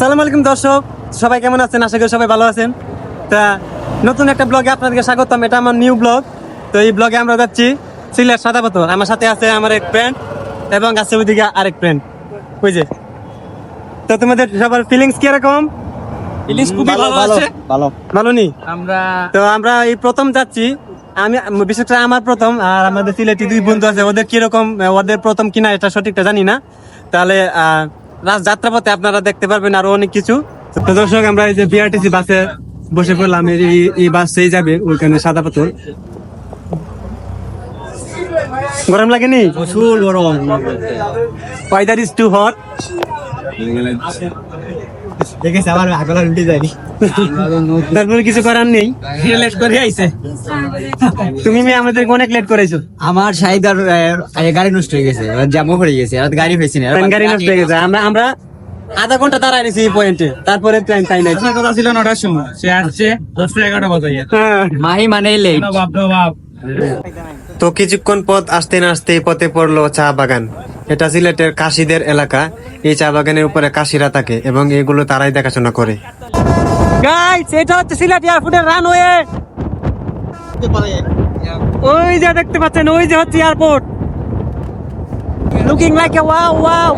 আসসালামু আলাইকুম দর্শক সবাই কেমন আছেন? আশা করি সবাই ভালো আছেন। তা নতুন একটা ব্লগে আপনাদেরকে স্বাগতম। এটা আমার নিউ ব্লগ তো এই ব্লগে আমরা যাচ্ছি সিলেট সাদা পাথর। আমার সাথে আছে আমার এক ফ্রেন্ড এবং আছে ওইদিকে আরেক ফ্রেন্ড যে। তো তোমাদের সবার ফিলিংস কীরকম? ফিলিংস খুবই ভালো আছে। ভালো। ভালো নি? আমরা তো আমরা এই প্রথম যাচ্ছি। আমি বিশেষ করে আমার প্রথম আর আমাদের সিলেটি দুই বন্ধু আছে। ওদের কীরকম ওদের প্রথম কিনা এটা সঠিকটা জানি না। তাহলে রাত যাত্রাপথে আপনারা দেখতে পারবেন আরও অনেক কিছু। তো দর্শক, আমরা এই যে বিআরটিসি বাসে বসে পড়লাম, এই বাসে যাবে ওইখানে সাদা পাথর। গরম লাগেনি? প্রচুর গরম। ওয়েদার ইজ টু হট দেখেছি আমার আগলা উল্টে যায়নি। তারপরে কিছু করার নেই। লেট করে আইছে। তুমি মেয়ে আমাদেরকে অনেক লেট করেছ। আমার সাহিদার গাড়ি নষ্ট হয়ে গেছে জামও পড়ে গেছে আর গাড়ি হয়েছে না। গাড়ি নষ্ট হয়ে গেছে। আমরা আমরা আধা ঘণ্টা দাঁড়ায় নিছি এই পয়েন্টে তারপরে ট্রেন তাই নাই কথা ছিল নটার সময়। সে আসছে দশটা এগারোটা বাজাইয়া হ্যাঁ। মাহি মানে লেট বাপ। তো কিছুক্ষণ পথ আসতে না আসতে পথে পড়ল চা বাগান। এটা সিলেটের কাশিদের এলাকা। এই চা বাগানের উপরে কাশিরা থাকে এবং এগুলো তারাই দেখাশোনা করে। গাইস এটা হচ্ছে সিলেট এয়ারপোর্টের রানওয়ে। ওই যে দেখতে পাচ্ছেন ওই যে হচ্ছে airport. Looking like a wow wow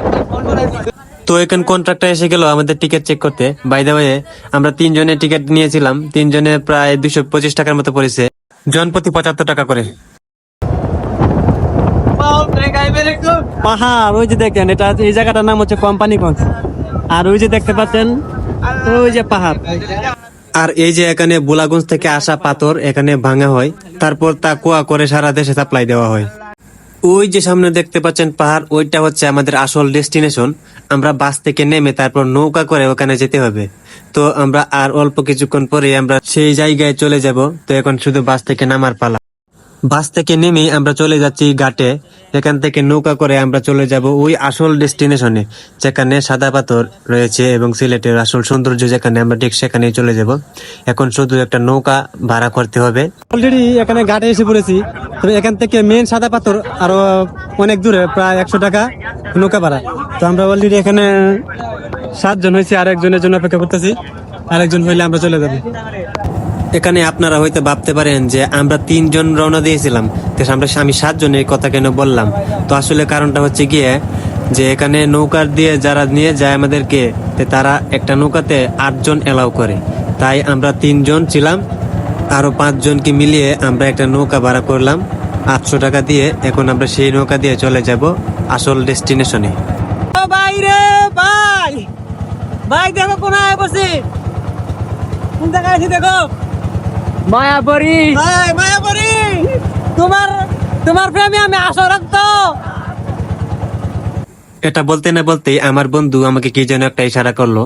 তো এখানে কন্ট্রাক্টর এসে গেল আমাদের টিকিট চেক করতে। বাই দা ওয়ে আমরা তিনজনের টিকিট নিয়েছিলাম। তিনজনের প্রায় দুশো পঁচিশ টাকার মতো পড়েছে। জন প্রতি পঁচাত্তর টাকা করে। পাহাড়, ওই যে দেখেন, এটা এই জায়গাটার নাম হচ্ছে কোম্পানিগঞ্জ। আর ওই যে দেখতে পাচ্ছেন, ওই যে পাহাড়। আর এই যে এখানে বুলাগঞ্জ থেকে আসা পাথর এখানে ভাঙা হয়, তারপর তা কুয়া করে সারা দেশে সাপ্লাই দেওয়া হয়। ওই যে সামনে দেখতে পাচ্ছেন পাহাড়, ওইটা হচ্ছে আমাদের আসল ডেস্টিনেশন। আমরা বাস থেকে নেমে তারপর নৌকা করে ওখানে যেতে হবে। তো আমরা আর অল্প কিছুক্ষণ পরে আমরা সেই জায়গায় চলে যাব। তো এখন শুধু বাস থেকে নামার পালা। বাস থেকে নেমে আমরা চলে যাচ্ছি ঘাটে। এখান থেকে নৌকা করে আমরা চলে যাব ওই আসল ডেস্টিনেশনে, যেখানে সাদা পাথর রয়েছে এবং সিলেটের আসল সৌন্দর্য যেখানে আমরা ঠিক সেখানে চলে যাব। এখন শুধু একটা নৌকা ভাড়া করতে হবে। অলরেডি এখানে ঘাটে এসে পড়েছি। তবে এখান থেকে মেন সাদা পাথর আরও অনেক দূরে, প্রায় একশো টাকা নৌকা ভাড়া। তো আমরা অলরেডি এখানে সাতজন হয়েছি আর একজনের জন্য অপেক্ষা করতেছি। আরেকজন হইলে আমরা চলে যাব। এখানে আপনারা হয়তো ভাবতে পারেন যে আমরা তিনজন রওনা দিয়েছিলাম। তো আমরা আমি সাতজন এই কথা কেন বললাম? তো আসলে কারণটা হচ্ছে গিয়ে যে এখানে নৌকার দিয়ে যারা নিয়ে যায় আমাদেরকে তারা একটা নৌকাতে আটজন এলাও করে। তাই আমরা তিনজন ছিলাম আরও পাঁচজনকে মিলিয়ে আমরা একটা নৌকা ভাড়া করলাম। আটশো টাকা দিয়ে এখন আমরা সেই নৌকা দিয়ে চলে যাব আসল ডেস্টিনেশনে। ভাই রে ভাই! ভাই, দেখো কোন বসে দেখো? মায়াবরী ভাই মায়াপুরি! তোমার তোমার প্রেমে আমি আশা রাখতো এটা বলতে না বলতে আমার বন্ধু আমাকে কি যেন একটা ইশারা করল?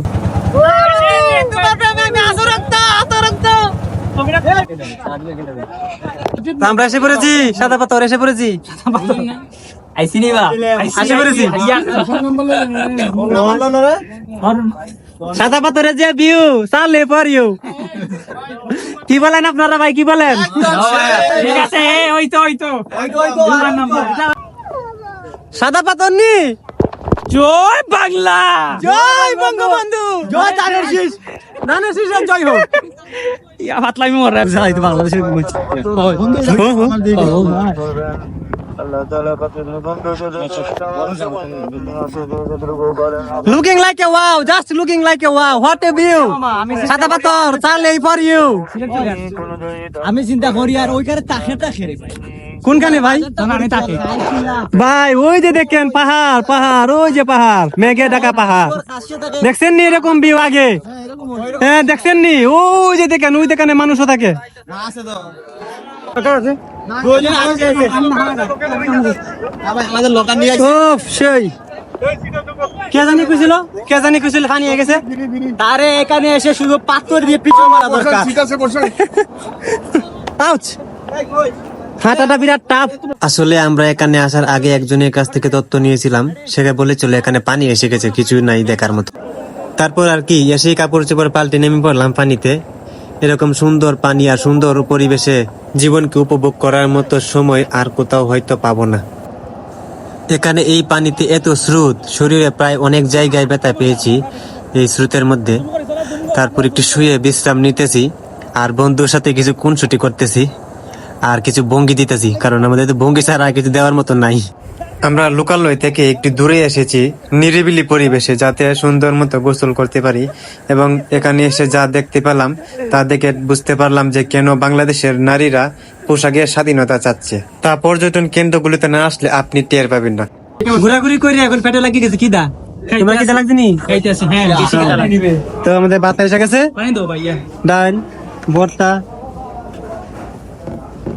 আমরা এসে পড়েছি সাদা পাথর এসে পড়েছি। এসে পড়েছি। সাদা পাথরের যে ভিউ চালে ফর ইউ কি বলেন আপনারা ভাই কি বলেন? ঠিক আছে ওই তো ওই তো। সাদা পাথর নি? জয় বাংলা! জয় বঙ্গবন্ধু! জয় ধানের শীষ। ধানের শীষ জয় হোক। ইয়া ফাতলাই মোর যাই তো বাংলাদেশের looking like a wow just looking like a wow what a view সাদা পাথর চালে ফর ইউ আমি চিন্তা করি আর ওইখানে তাকে তাকে কোনখানে ভাই? ভাই ওই যে দেখেন পাহাড় পাহাড় ওই যে পাহাড় মেঘে ঢাকা পাহাড়। দেখছেন নি এরকম ভিউ আগে? হ্যাঁ দেখছেন নি? ওই যে দেখেন ওই দেখেন মানুষও থাকে। লোকাল সেই। কে জানি কইছিল কে জানি কইছিল পানি হয়ে গেছে। তারে এখানে এসে শুধু পাথর দিয়ে পিছন মারা দরকার। আউচ। হাঁটাটা বিরাট টাফ আসলে আমরা এখানে আসার আগে একজনের কাছ থেকে তথ্য নিয়েছিলাম। সেটা বলেছিল এখানে পানি এসে গেছে কিছু নাই দেখার মতো। তারপর আর কি এসেই কাপড় চোপড় পাল্টে নেমে পড়লাম পানিতে। এরকম সুন্দর পানি আর সুন্দর পরিবেশে জীবনকে উপভোগ করার মতো সময় আর কোথাও হয়তো পাবো না। এখানে এই পানিতে এত স্রোত, শরীরে প্রায় অনেক জায়গায় ব্যথা পেয়েছি এই স্রোতের মধ্যে। তারপর একটু শুয়ে বিশ্রাম নিতেছি আর বন্ধুর সাথে কিছু খুনসুটি করতেছি আর কিছু ভঙ্গি দিতেছি, কারণ আমাদের তো ভঙ্গি ছাড়া কিছু দেওয়ার মতো নাই। আমরা লোকালয় থেকে একটু দূরে এসেছি নিরিবিলি পরিবেশে যাতে সুন্দর মতো গোসল করতে পারি। এবং এখানে এসে যা দেখতে পেলাম তা দেখে বুঝতে পারলাম যে কেন বাংলাদেশের নারীরা পোশাকের স্বাধীনতা চাচ্ছে। তা পর্যটন কেন্দ্রগুলিতে না আসলে আপনি টের পাবেন না। ঘোরাঘুরি করে এখন পেটে লাগিয়ে গেছে কিদা তোমার কিদা লাগছে নি? হ্যাঁ নিবে তো আমাদের বাতা এসে গেছে? ডাল ভর্তা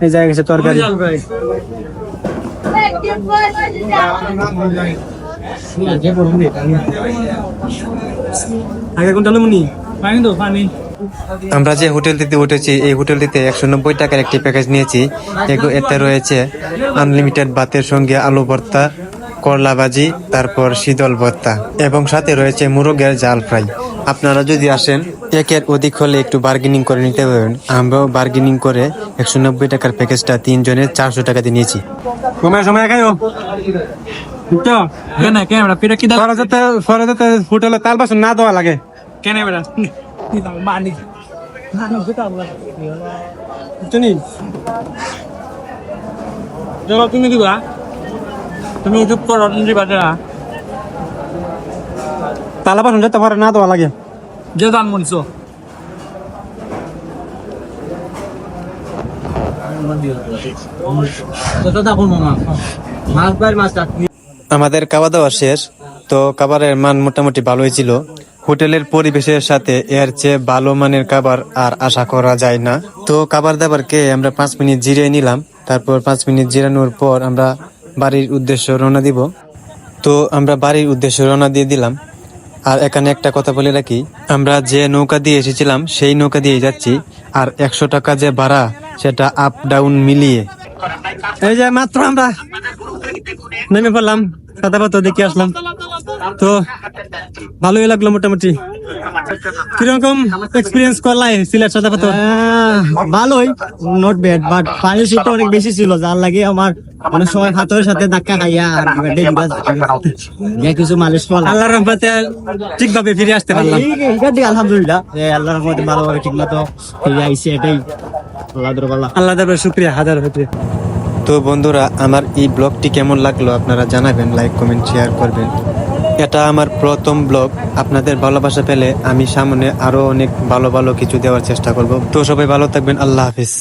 এই জায়গা গেছে তরকারি আগে কোনটা লমুনি পানি দাও পানি আমরা যে হোটেলটিতে উঠেছি এই হোটেলটিতে একশো নব্বই টাকার একটি প্যাকেজ নিয়েছি। এগো- এতে রয়েছে আনলিমিটেড বাতের সঙ্গে আলু ভর্তা করলা ভাজি তারপর শীতল ভর্তা এবং সাথে রয়েছে মুরগের জাল ফ্রাই। আপনারা যদি আসেন একের অধিক হলে একটু বার্গেনিং করে নিতে পারবেন। আমরাও বার্গেনিং করে একশো নব্বই টাকার প্যাকেজটা তিনজনের চারশো টাকা দিয়ে নিয়েছি। সময় সময় খাইও যেতে হোটেলে তাল বাসন না দেওয়া লাগে। কেন মানি তুমি দিবা? তুমি ইউটিউব করো তুমি দিবা যারা তালা বাসন যেতে পারে না দেওয়া লাগে। যে দান মনছো। আমাদের খাওয়া দাওয়া শেষ তো খাবারের মান মোটামুটি ভালোই ছিল। হোটেলের পরিবেশের সাথে এর চেয়ে ভালো মানের খাবার আর আশা করা যায় না। তো খাবার দাবার খেয়ে আমরা পাঁচ মিনিট জিরিয়ে নিলাম। তারপর পাঁচ মিনিট জিরানোর পর আমরা বাড়ির উদ্দেশ্যে রওনা দিব। তো আমরা বাড়ির উদ্দেশ্যে রওনা দিয়ে দিলাম। আর এখানে একটা কথা বলে রাখি, আমরা যে নৌকা দিয়ে এসেছিলাম, সেই নৌকা দিয়ে যাচ্ছি। আর একশো টাকা যে ভাড়া, সেটা আপ ডাউন মিলিয়ে। এই যে মাত্র আমরা নেমে পড়লাম, সাদা দেখে আসলাম। তো ভালোই লাগল মোটামুটি। কীরকম এক্সপিরিয়েন্স করলাই সিলেট সাদা পাথর? ভালোই নট ব্যাড বাট পানির শীতটা অনেক বেশি ছিল যার লাগে আমার অনেক সময় হাতের সাথে ধাক্কা খাইয়া কিছু মালিশ আল্লাহর রহমতে ঠিকভাবে ফিরে আসতে পারলাম। আলহামদুলিল্লাহ আল্লাহর রহমতে ভালোভাবে ঠিক মতো ফিরে আইসি এটাই। আল্লাহ আল্লাহ দরবার শুক্রিয়া হাজার হতে তো বন্ধুরা, আমার এই ব্লগটি কেমন লাগল আপনারা জানাবেন লাইক কমেন্ট শেয়ার করবেন। এটা আমার প্রথম ব্লগ। আপনাদের ভালোবাসা পেলে আমি সামনে আরও অনেক ভালো ভালো কিছু দেওয়ার চেষ্টা করব। তো সবাই ভালো থাকবেন। আল্লাহ হাফিজ।